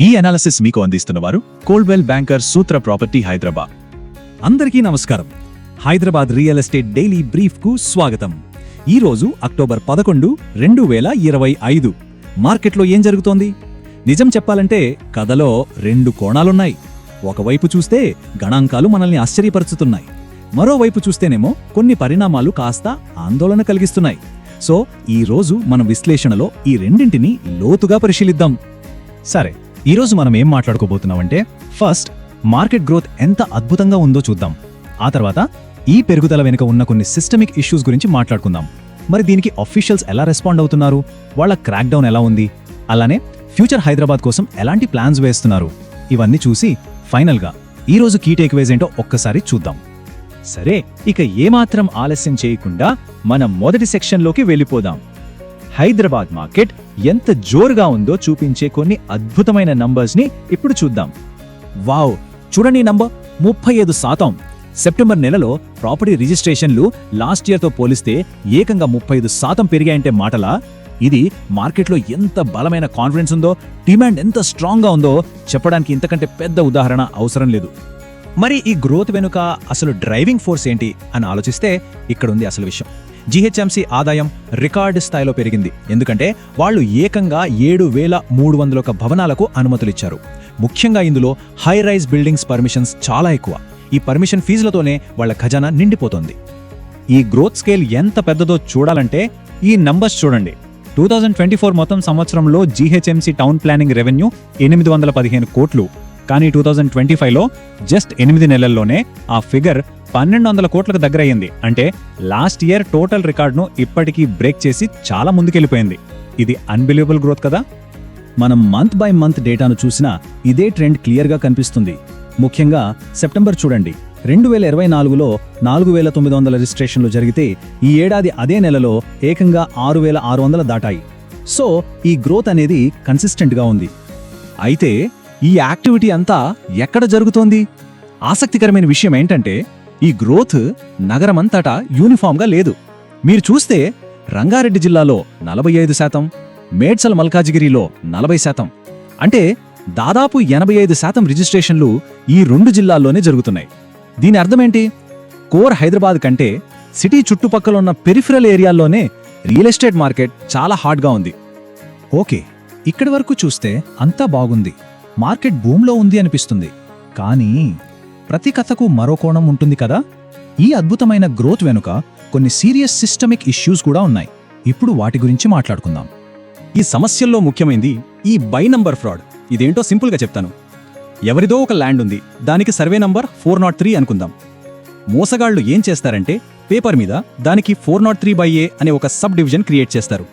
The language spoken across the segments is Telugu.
ఈ అనాలిసిస్ మీకు అందిస్తున్నవారు Coldwell Banker Sutra property Hyderabad అందరికీ నమస్కారం. హైదరాబాద్ రియల్ ఎస్టేట్ డైలీ బ్రీఫ్కు స్వాగతం. ఈరోజు అక్టోబర్ పదకొండు రెండు వేల ఇరవై ఐదు. మార్కెట్లో ఏం జరుగుతోంది? నిజం చెప్పాలంటే కథలో రెండు కోణాలున్నాయి. ఒకవైపు చూస్తే గణాంకాలు మనల్ని ఆశ్చర్యపరుచుతున్నాయి. మరోవైపు చూస్తేనేమో కొన్ని పరిణామాలు కాస్త ఆందోళన కలిగిస్తున్నాయి. సో ఈ రోజు మన విశ్లేషణలో ఈ రెండింటిని లోతుగా పరిశీలిద్దాం. సరే ఈరోజు మనం ఏం మాట్లాడుకోబోతున్నామంటే ఫస్ట్ మార్కెట్ గ్రోత్ ఎంత అద్భుతంగా ఉందో చూద్దాం. ఆ తర్వాత ఈ పెరుగుదల వెనుక ఉన్న కొన్ని సిస్టమిక్ ఇష్యూస్ గురించి మాట్లాడుకుందాం. మరి దీనికి అఫీషియల్స్ ఎలా రెస్పాండ్ అవుతున్నారు? వాళ్ళ క్రాక్ డౌన్ ఎలా ఉంది? అలానే ఫ్యూచర్ హైదరాబాద్ కోసం ఎలాంటి ప్లాన్స్ వేస్తున్నారు? ఇవన్నీ చూసి ఫైనల్గా ఈ రోజు కీ టేక్వేజ్ ఏంటో ఒక్కసారి చూద్దాం. సరే ఇక ఏమాత్రం ఆలస్యం చేయకుండా మనం మొదటి సెక్షన్లోకి వెళ్ళిపోదాం. హైదరాబాద్ మార్కెట్ ఎంత జోరుగా ఉందో చూపించే కొన్ని అద్భుతమైన నంబర్స్ని ఇప్పుడు చూద్దాం. వావ్ చూడండి నంబర్ ముప్పై ఐదు శాతం. సెప్టెంబర్ నెలలో ప్రాపర్టీ రిజిస్ట్రేషన్లు లాస్ట్ ఇయర్తో పోలిస్తే ఏకంగా ముప్పై ఐదు శాతం పెరిగాయంటే మాటలా? ఇది మార్కెట్లో ఎంత బలమైన కాన్ఫిడెన్స్ ఉందో డిమాండ్ ఎంత స్ట్రాంగ్గా ఉందో చెప్పడానికి ఇంతకంటే పెద్ద ఉదాహరణ అవసరం లేదు. మరి ఈ గ్రోత్ వెనుక అసలు డ్రైవింగ్ ఫోర్స్ ఏంటి అని ఆలోచిస్తే ఇక్కడ ఉంది అసలు విషయం. జీహెచ్ఎంసీ ఆదాయం రికార్డు స్థాయిలో పెరిగింది. ఎందుకంటే వాళ్ళు ఏకంగా ఏడు వేల మూడు వందల ఒక భవనాలకు అనుమతులిచ్చారు. ముఖ్యంగా ఇందులో హై రైజ్ బిల్డింగ్స్ పర్మిషన్స్ చాలా ఎక్కువ. ఈ పర్మిషన్ ఫీజులతోనే వాళ్ళ ఖజానా నిండిపోతోంది. ఈ గ్రోత్ స్కేల్ ఎంత పెద్దదో చూడాలంటే ఈ నంబర్స్ చూడండి. టూ థౌజండ్ ట్వంటీ ఫోర్ మొత్తం సంవత్సరంలో జీహెచ్ఎంసీ టౌన్ ప్లానింగ్ రెవెన్యూ ఎనిమిది వందల పదిహేను కోట్లు. కానీ టూ థౌజండ్ ట్వంటీ ఫైవ్లో జస్ట్ ఎనిమిది నెలల్లోనే ఆ ఫిగర్ పన్నెండు వందల కోట్లకు దగ్గరయ్యింది. అంటే లాస్ట్ ఇయర్ టోటల్ రికార్డును ఇప్పటికీ బ్రేక్ చేసి చాలా ముందుకెళ్ళిపోయింది. ఇది అన్బిలీవబుల్ గ్రోత్ కదా? మనం మంత్ బై మంత్ డేటాను చూసినా ఇదే ట్రెండ్ క్లియర్గా కనిపిస్తుంది. ముఖ్యంగా సెప్టెంబర్ చూడండి. రెండు వేల ఇరవై నాలుగులో నాలుగు వేల తొమ్మిది వందల రిజిస్ట్రేషన్లు జరిగితే ఈ ఏడాది అదే నెలలో ఏకంగా ఆరు వేల ఆరు వందల దాటాయి. సో ఈ గ్రోత్ అనేది కన్సిస్టెంట్గా ఉంది. అయితే ఈ యాక్టివిటీ అంతా ఎక్కడ జరుగుతోంది? ఆసక్తికరమైన విషయం ఏంటంటే ఈ గ్రోత్ నగరమంతటా యూనిఫామ్గా లేదు. మీరు చూస్తే రంగారెడ్డి జిల్లాలో నలభై ఐదు శాతం మేడ్చల్ మల్కాజిగిరిలో నలభై శాతం. అంటే దాదాపు ఎనభై ఐదు శాతం రిజిస్ట్రేషన్లు ఈ రెండు జిల్లాల్లోనే జరుగుతున్నాయి. దీని అర్థమేంటి? కోర్ హైదరాబాద్ కంటే సిటీ చుట్టుపక్కల ఉన్న పెరిఫరల్ ఏరియాల్లోనే రియల్ ఎస్టేట్ మార్కెట్ చాలా హాట్గా ఉంది. ఓకే ఇక్కడి వరకు చూస్తే అంతా బాగుంది. మార్కెట్ భూమిలో ఉంది అనిపిస్తుంది. కానీ ప్రతి కథకు మరో కోణం ఉంటుంది కదా? ఈ అద్భుతమైన గ్రోత్ వెనుక కొన్ని సీరియస్ సిస్టమిక్ ఇష్యూస్ కూడా ఉన్నాయి. ఇప్పుడు వాటి గురించి మాట్లాడుకుందాం. ఈ సమస్యల్లో ముఖ్యమైనది ఈ బై నంబర్ ఫ్రాడ్. ఇదేంటో సింపుల్గా చెప్తాను. ఎవరిదో ఒక ల్యాండ్ ఉంది. దానికి survey number four naught three అనుకుందాం. మోసగాళ్ళు ఏం చేస్తారంటే పేపర్ మీద దానికి four naught three by A అనే ఒక సబ్ డివిజన్ క్రియేట్ చేస్తారు.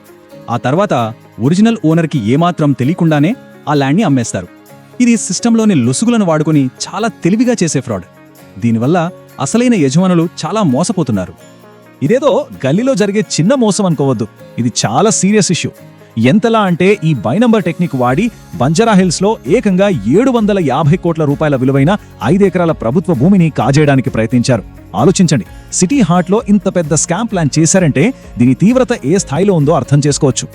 ఆ తర్వాత ఒరిజినల్ ఓనర్కి ఏమాత్రం తెలియకుండానే ఆ ల్యాండ్ని అమ్మేస్తారు. ఇది సిస్టంలోని లొసుగులను వాడుకొని చాలా తెలివిగా చేసే ఫ్రాడ్. దీనివల్ల అసలైన యజమానులు చాలా మోసపోతున్నారు. ఇదేదో గల్లీలో జరిగే చిన్న మోసం అనుకోవద్దు. ఇది చాలా సీరియస్ ఇష్యూ. ఎంతలా అంటే ఈ బై నంబర్ టెక్నిక్ వాడి బంజారా హిల్స్లో ఏకంగా ఏడు వందల యాభై కోట్ల రూపాయల విలువైన ఐదు ఎకరాల ప్రభుత్వ భూమిని కాజేయడానికి ప్రయత్నించారు. ఆలోచించండి. సిటీ హార్ట్లో ఇంత పెద్ద స్కామ్ ప్లాన్ చేశారంటే దీని తీవ్రత ఏ స్థాయిలో ఉందో అర్థం చేసుకోవచ్చు.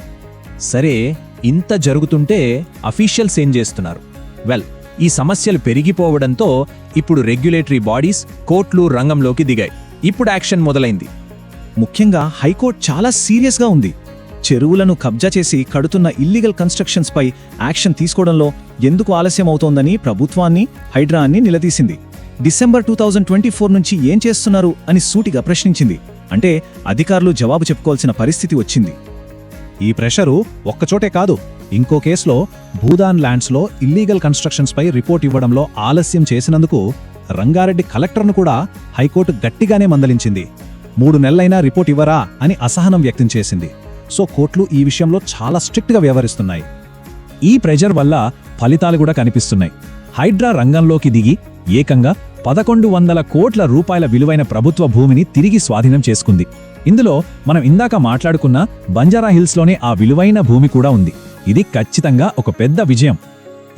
సరే ఇంత జరుగుతుంటే అఫీషియల్స్ ఏం చేస్తున్నారు? వెల్ ఈ సమస్యలు పెరిగిపోవడంతో ఇప్పుడు రెగ్యులేటరీ బాడీస్ కోర్టులు రంగంలోకి దిగాయి. ఇప్పుడు యాక్షన్ మొదలైంది. ముఖ్యంగా హైకోర్టు చాలా సీరియస్గా ఉంది. చెరువులను కబ్జా చేసి కడుతున్న ఇల్లీగల్ కన్స్ట్రక్షన్స్పై యాక్షన్ తీసుకోవడంలో ఎందుకు ఆలస్యం అవుతోందని ప్రభుత్వాన్ని హైడ్రాన్ని నిలదీసింది. December two thousand twenty four నుంచి ఏం చేస్తున్నారు అని సూటిగా ప్రశ్నించింది. అంటే అధికారులు జవాబు చెప్పుకోవాల్సిన పరిస్థితి వచ్చింది. ఈ ప్రెషరు ఒక్కచోటే కాదు ఇంకో కేసులో భూదాన్ ల్యాండ్స్లో ఇల్లీగల్ కన్స్ట్రక్షన్స్పై రిపోర్ట్ ఇవ్వడంలో ఆలస్యం చేసినందుకు రంగారెడ్డి కలెక్టర్ను కూడా హైకోర్టు గట్టిగానే మందలించింది. మూడు నెలలైనా రిపోర్ట్ ఇవ్వరా అని అసహనం వ్యక్తం చేసింది. సో కోర్టులు ఈ విషయంలో చాలా స్ట్రిక్ట్గా వ్యవహరిస్తున్నాయి. ఈ ప్రెజర్ వల్ల ఫలితాలు కూడా కనిపిస్తున్నాయి. హైడ్రా రంగంలోకి దిగి ఏకంగా పదకొండు వందల కోట్ల రూపాయల విలువైన ప్రభుత్వ భూమిని తిరిగి స్వాధీనం చేసుకుంది. ఇందులో మనం ఇందాక మాట్లాడుకున్న బంజారా హిల్స్లోనే ఆ విలువైన భూమి కూడా ఉంది. ఇది ఖచ్చితంగా ఒక పెద్ద విజయం.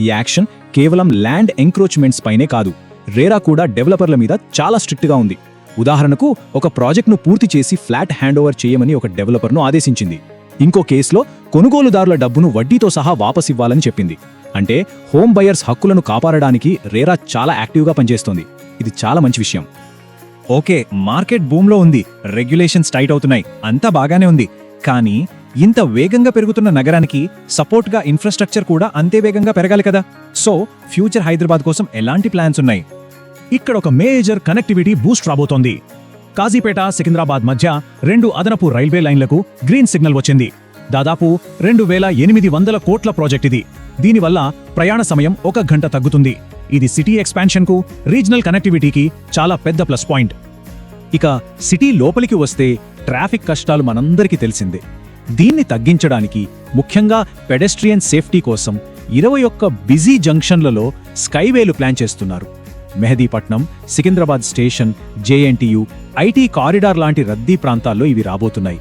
ఈ యాక్షన్ కేవలం ల్యాండ్ ఎంక్రోచ్మెంట్స్ పైనే కాదు రేరా కూడా డెవలపర్ల మీద చాలా స్ట్రిక్ట్గా ఉంది. ఉదాహరణకు ఒక ప్రాజెక్ట్ను పూర్తి చేసి ఫ్లాట్ హ్యాండ్ ఓవర్ చేయమని ఒక డెవలపర్ను ఆదేశించింది. ఇంకో కేసులో కొనుగోలుదారుల డబ్బును వడ్డీతో సహా వాపసివ్వాలని చెప్పింది. అంటే హోమ్ బయర్స్ హక్కులను కాపాడడానికి రేరా చాలా యాక్టివ్గా పనిచేస్తోంది. ఇది చాలా మంచి విషయం. ఓకే మార్కెట్ బూమ్లో ఉంది. రెగ్యులేషన్స్ టైట్ అవుతున్నాయి. అంతా బాగానే ఉంది. కానీ ఇంత వేగంగా పెరుగుతున్న నగరానికి సపోర్ట్గా ఇన్ఫ్రాస్ట్రక్చర్ కూడా అంతే వేగంగా పెరగాలి కదా. సో ఫ్యూచర్ హైదరాబాద్ కోసం ఎలాంటి ప్లాన్స్ ఉన్నాయి? ఇక్కడ ఒక మేజర్ కనెక్టివిటీ బూస్ట్ రాబోతోంది. కాజీపేట సికింద్రాబాద్ మధ్య రెండు అదనపు రైల్వే లైన్లకు గ్రీన్ సిగ్నల్ వచ్చింది. దాదాపు రెండు వేల ఎనిమిది వందల కోట్ల ప్రాజెక్ట్ ఇది. దీనివల్ల ప్రయాణ సమయం ఒక గంట తగ్గుతుంది. ఇది సిటీ ఎక్స్పాన్షన్కు రీజనల్ కనెక్టివిటీకి చాలా పెద్ద ప్లస్ పాయింట్ ఇక సిటీ లోపలికి వస్తే ట్రాఫిక్ కష్టాలు మనందరికీ తెలిసిందే. దీన్ని తగ్గించడానికి ముఖ్యంగా పెడెస్ట్రియన్ సేఫ్టీ కోసం ఇరవై ఒక్క బిజీ జంక్షన్లలో స్కైవేలు ప్లాన్ చేస్తున్నారు. Mehdipatnam Secunderabad station JNTU IT corridor లాంటి రద్దీ ప్రాంతాల్లో ఇవి రాబోతున్నాయి.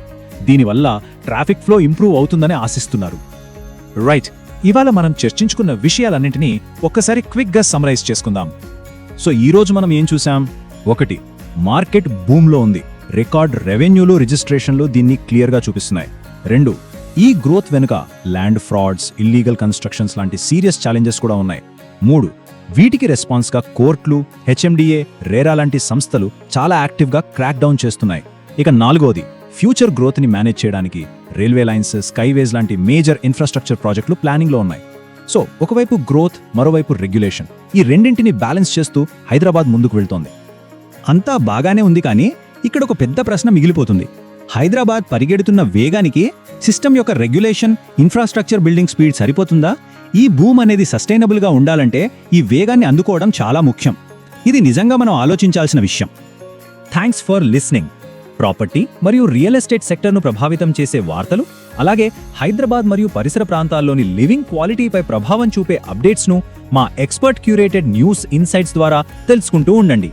దీనివల్ల ట్రాఫిక్ ఫ్లో ఇంప్రూవ్ అవుతుందని ఆశిస్తున్నారు. రైట్ ఇవాళ మనం చర్చించుకున్న విషయాలన్నింటినీ ఒక్కసారి క్విక్గా సమరైజ్ చేసుకుందాం. సో ఈరోజు మనం ఏం చూసాం ఒకటి మార్కెట్ బూమ్లో ఉంది. రికార్డ్ రెవెన్యూలు రిజిస్ట్రేషన్లు దీన్ని క్లియర్గా చూపిస్తున్నాయి. రెండు ఈ గ్రోత్ వెనుక ల్యాండ్ ఫ్రాడ్స్ ఇల్లీగల్ కన్స్ట్రక్షన్స్ లాంటి సీరియస్ ఛాలెంజెస్ కూడా ఉన్నాయి. మూడు వీటికి రెస్పాన్స్గా కోర్టులు హెచ్ఎండిఏ రేరా లాంటి సంస్థలు చాలా యాక్టివ్గా క్రాక్ డౌన్ చేస్తున్నాయి. ఇక నాలుగోది ఫ్యూచర్ గ్రోత్ని మేనేజ్ చేయడానికి రైల్వే లైన్స్ స్కైవేస్ లాంటి మేజర్ ఇన్ఫ్రాస్ట్రక్చర్ ప్రాజెక్టులు ప్లానింగ్లో ఉన్నాయి. సో ఒకవైపు గ్రోత్ మరోవైపు రెగ్యులేషన్. ఈ రెండింటిని బ్యాలెన్స్ చేస్తూ హైదరాబాద్ ముందుకు వెళ్తోంది. అంతా బాగానే ఉంది కానీ ఇక్కడ ఒక పెద్ద ప్రశ్న మిగిలిపోతుంది. హైదరాబాద్ పరిగెడుతున్న వేగానికి సిస్టమ్ యొక్క రెగ్యులేషన్ ఇన్ఫ్రాస్ట్రక్చర్ బిల్డింగ్ స్పీడ్ సరిపోతుందా? ఈ భూమ్ అనేది సస్టైనబుల్గా ఉండాలంటే ఈ వేగాన్ని అందుకోవడం చాలా ముఖ్యం. ఇది నిజంగా మనం ఆలోచించాల్సిన విషయం. థ్యాంక్స్ ఫర్ లిస్నింగ్ ప్రాపర్టీ మరియు రియల్ ఎస్టేట్ సెక్టర్ను ప్రభావితం చేసే వార్తలు అలాగే హైదరాబాద్ మరియు పరిసర ప్రాంతాల్లోని లివింగ్ క్వాలిటీపై ప్రభావం చూపే అప్డేట్స్ను మా ఎక్స్పర్ట్ క్యూరేటెడ్ న్యూస్ ఇన్సైట్స్ ద్వారా తెలుసుకుంటూ ఉండండి.